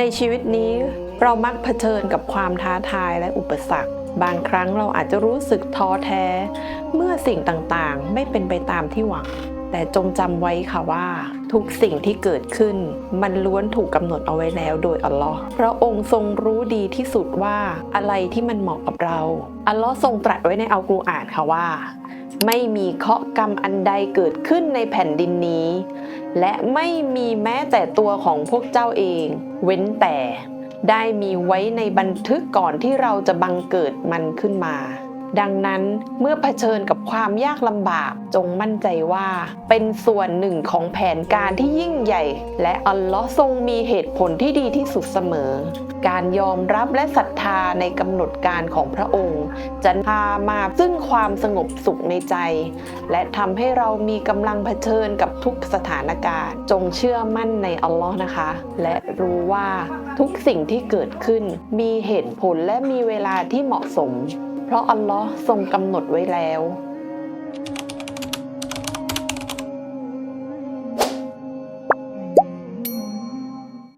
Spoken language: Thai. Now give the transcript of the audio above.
ในชีวิตนี้เรามักเผชิญกับความท้าทายและอุปสรรค บางครั้งเราอาจจะรู้สึกท้อแท้ เมื่อสิ่งต่างๆ ไม่เป็นไปตามที่หวัง แต่จงจำไว้ค่ะว่า ทุกสิ่งที่เกิดขึ้น มันล้วนถูกกำหนดเอาไว้แล้วโดยอัลลอฮ์พระองค์ทรงรู้ดีที่สุดว่าอะไรที่มันเหมาะกับเรา อัลลอฮ์ทรงตรัสไว้ในอัลกุรอานค่ะว่า ไม่มีเคาะกรรมอันใดเกิดขึ้นในแผ่นดินนี้ และไม่มีแม้แต่ตัวของพวกเจ้าเอง เว้นแต่ได้มีไว้ในบันทึกก่อนที่เราจะบังเกิดมันขึ้นมา ดังนั้นเมื่อเผชิญกับความยากลำบากจงมั่นใจว่า เป็นส่วนหนึ่งของแผนการที่ยิ่งใหญ่ และอัลลอฮ์ทรงมีเหตุผลที่ดีที่สุดเสมอ การยอมรับและศรัทธาในกำหนดการของพระองค์ จะพามาซึ่งความสงบสุขในใจ และทำให้เรามีกำลังเผชิญกับทุกสถานการณ์ จงเชื่อมั่นในอัลลอฮ์นะคะ และรู้ว่าทุกสิ่งที่เกิดขึ้นมีเหตุผลและมีเวลาที่เหมาะสม เพราะอัลลอฮ์ทรงกำหนดไว้แล้ว